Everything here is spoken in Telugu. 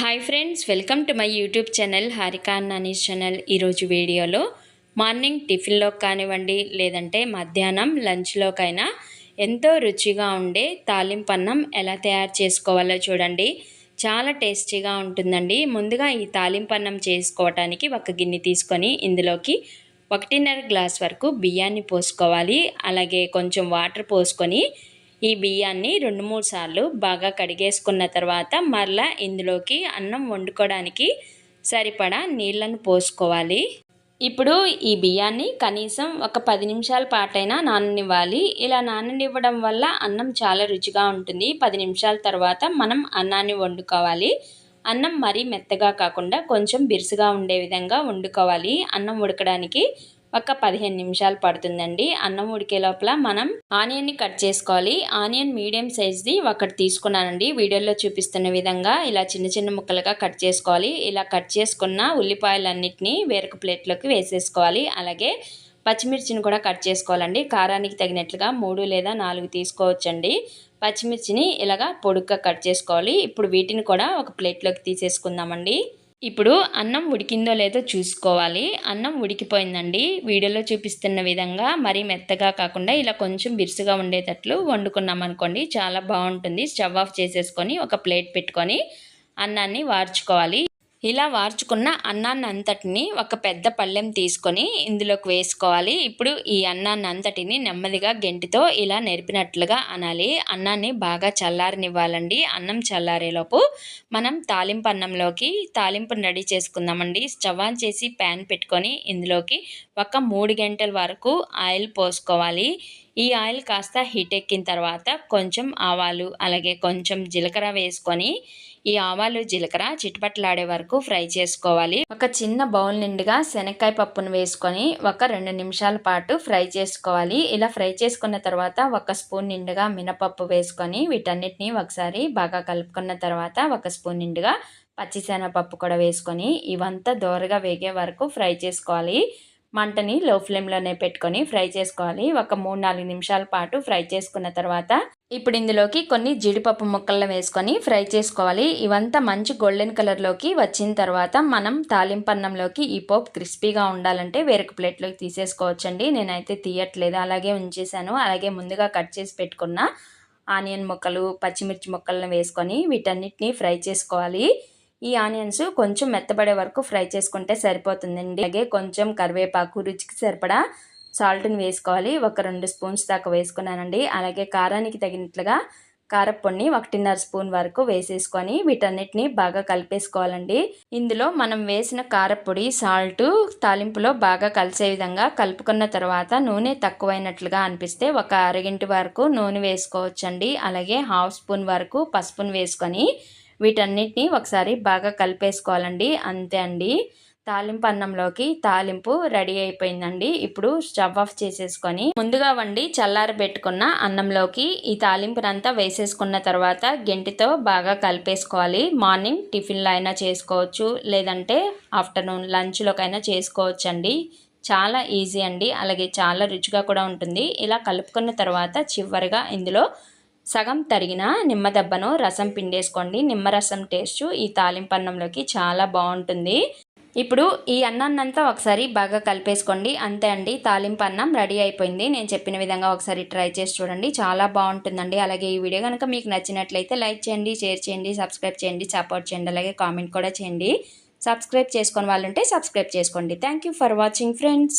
Hi friends welcome to my YouTube channel Harika Nani's channel ఈరోజు వీడియోలో మార్నింగ్ టిఫిన్లో కానివ్వండి లేదంటే మధ్యాహ్నం లంచ్లోకైనా ఎంతో రుచిగా ఉండే తాలింపన్నం ఎలా తయారు చేసుకోవాలో చూడండి. చాలా టేస్టీగా ఉంటుందండి. ముందుగా ఈ తాలింపన్నం చేసుకోవటానికి ఒక గిన్నె తీసుకొని ఇందులోకి ఒకటిన్నర గ్లాస్ వరకు బియ్యాన్ని పోసుకోవాలి. అలాగే కొంచెం వాటర్ పోసుకొని ఈ బియ్యాన్ని రెండు మూడు సార్లు బాగా కడిగేసుకున్న తర్వాత మరలా ఇందులోకి అన్నం వండుకోవడానికి సరిపడా నీళ్ళను పోసుకోవాలి. ఇప్పుడు ఈ బియ్యాన్ని కనీసం ఒక పది నిమిషాల పాటైనా నాననివ్వాలి. ఇలా నాననివ్వడం వల్ల అన్నం చాలా రుచిగా ఉంటుంది. పది నిమిషాల తర్వాత మనం అన్నాన్ని వండుకోవాలి. అన్నం మరీ మెత్తగా కాకుండా కొంచెం బిరుసుగా ఉండే విధంగా వండుకోవాలి. అన్నం ఉడకడానికి ఒక పదిహేను నిమిషాలు పడుతుందండి. అన్నం ఉడికే లోపల మనం ఆనియన్ని కట్ చేసుకోవాలి. ఆనియన్ మీడియం సైజ్ది ఒకటి తీసుకున్నానండి. వీడియోలో చూపిస్తున్న విధంగా ఇలా చిన్న చిన్న ముక్కలుగా కట్ చేసుకోవాలి. ఇలా కట్ చేసుకున్న ఉల్లిపాయలన్నిటినీ వేరొక ప్లేట్లోకి వేసేసుకోవాలి. అలాగే పచ్చిమిర్చిని కూడా కట్ చేసుకోవాలండి. కారానికి తగినట్లుగా మూడు లేదా నాలుగు తీసుకోవచ్చండి. పచ్చిమిర్చిని ఇలాగా పొడుగ్గా కట్ చేసుకోవాలి. ఇప్పుడు వీటిని కూడా ఒక ప్లేట్లోకి తీసేసుకుందామండి. ఇప్పుడు అన్నం ఉడికిందో లేదో చూసుకోవాలి. అన్నం ఉడికిపోయిందండి. వీడియోలో చూపిస్తున్న విధంగా మరీ మెత్తగా కాకుండా ఇలా కొంచెం బిరుసుగా ఉండేటట్లు వండుకున్నాం అనుకోండి చాలా బాగుంటుంది. స్టవ్ ఆఫ్ చేసేసుకొని ఒక ప్లేట్ పెట్టుకొని అన్నాన్ని వార్చుకోవాలి. ఇలా వార్చుకున్న అన్నాన్ని అంతటిని ఒక పెద్ద పళ్ళెం తీసుకొని ఇందులోకి వేసుకోవాలి. ఇప్పుడు ఈ అన్నాన్ని అంతటిని నెమ్మదిగా గెంటితో ఇలా నెరిపినట్లుగా అనాలి. అన్నాన్ని బాగా చల్లారనివ్వాలండి. అన్నం చల్లారేలోపు మనం తాలింపు అన్నంలోకి తాలింపుని రెడీ చేసుకుందామండి. స్టవ్ ఆన్ చేసి ప్యాన్ పెట్టుకొని ఇందులోకి ఒక మూడు గంటల వరకు ఆయిల్ పోసుకోవాలి. ఈ ఆయిల్ కాస్త హీట్ ఎక్కిన తర్వాత కొంచెం ఆవాలు అలాగే కొంచెం జీలకర్ర వేసుకొని ఈ ఆవాలు జీలకర్ర చిట్టుపట్లాడే వరకు ఫ్రై చేసుకోవాలి. ఒక చిన్న బౌల్ నిండుగా శనక్కాయ పప్పును వేసుకొని ఒక రెండు నిమిషాల పాటు ఫ్రై చేసుకోవాలి. ఇలా ఫ్రై చేసుకున్న తర్వాత ఒక స్పూన్ నిండుగా మినపప్పు వేసుకొని వీటన్నిటిని ఒకసారి బాగా కలుపుకున్న తర్వాత ఒక స్పూన్ నిండుగా పచ్చిశనగపప్పు కూడా వేసుకొని ఇవంతా దోరగా వేగే వరకు ఫ్రై చేసుకోవాలి. మంటని లో ఫ్లేమ్లోనే పెట్టుకొని ఫ్రై చేసుకోవాలి. ఒక మూడు నాలుగు నిమిషాల పాటు ఫ్రై చేసుకున్న తర్వాత ఇప్పుడు ఇందులోకి కొన్ని జీడిపప్పు ముక్కలను వేసుకొని ఫ్రై చేసుకోవాలి. ఇవంతా మంచి గోల్డెన్ కలర్లోకి వచ్చిన తర్వాత మనం తాలింపన్నంలోకి ఈ పోపు క్రిస్పీగా ఉండాలంటే వేరొక ప్లేట్లోకి తీసేసుకోవచ్చండి. నేనైతే తీయట్లేదు. అలాగే ఉంచేసాను అలాగే ముందుగా కట్ చేసి పెట్టుకున్న ఆనియన్ ముక్కలు పచ్చిమిర్చి ముక్కలను వేసుకొని వీటన్నిటిని ఫ్రై చేసుకోవాలి. ఈ ఆనియన్స్ కొంచెం మెత్తబడే వరకు ఫ్రై చేసుకుంటే సరిపోతుందండి. అలాగే కొంచెం కరివేపాకు రుచికి సరిపడా సాల్ట్ని వేసుకోవాలి. ఒక రెండు స్పూన్స్ దాకా వేసుకున్నానండి. అలాగే కారానికి తగినట్లుగా కారపొడిని ఒకటిన్నర స్పూన్ వరకు వేసేసుకొని వీటన్నిటిని బాగా కలిపేసుకోవాలండి. ఇందులో మనం వేసిన కారపొడి సాల్ట్ తాలింపులో బాగా కలిసే విధంగా కలుపుకున్న తర్వాత నూనె తక్కువైనట్లుగా అనిపిస్తే ఒక అరగింటి వరకు నూనె వేసుకోవచ్చండి. అలాగే హాఫ్ స్పూన్ వరకు పసుపును వేసుకొని వీటన్నిటిని ఒకసారి బాగా కలిపేసుకోవాలండి. అంతే అండి. తాలింపు అన్నంలోకి తాలింపు రెడీ అయిపోయిందండి. ఇప్పుడు స్టవ్ ఆఫ్ చేసేసుకొని ముందుగా వండి చల్లారి పెట్టుకున్న అన్నంలోకి ఈ తాలింపునంతా వేసేసుకున్న తర్వాత గెంటితో బాగా కలిపేసుకోవాలి. మార్నింగ్ టిఫిన్లో అయినా చేసుకోవచ్చు లేదంటే ఆఫ్టర్నూన్ లంచ్లోకైనా చేసుకోవచ్చు అండి చాలా ఈజీ అండి. అలాగే చాలా రుచిగా కూడా ఉంటుంది. ఇలా కలుపుకున్న తర్వాత చివరిగా ఇందులో సగం తరిగిన నిమ్మదెబ్బను రసం పిండేసుకోండి. నిమ్మరసం టేస్ట్ ఈ తాలింపన్నంలోకి చాలా బాగుంటుంది. ఇప్పుడు ఈ అన్నాన్నంతా ఒకసారి బాగా కలిపేసుకోండి. అంతే అండి తాలింపు అన్నం రెడీ అయిపోయింది. నేను చెప్పిన విధంగా ఒకసారి ట్రై చేసి చూడండి. చాలా బాగుంటుందండి. అలాగే ఈ వీడియో కనుక మీకు నచ్చినట్లయితే లైక్ చేయండి షేర్ చేయండి సబ్స్క్రైబ్ చేయండి సపోర్ట్ చేయండి అలాగే కామెంట్ కూడా చేయండి. సబ్స్క్రైబ్ చేసుకొని వాళ్ళుంటే సబ్స్క్రైబ్ చేసుకోండి. Thank for watching friends.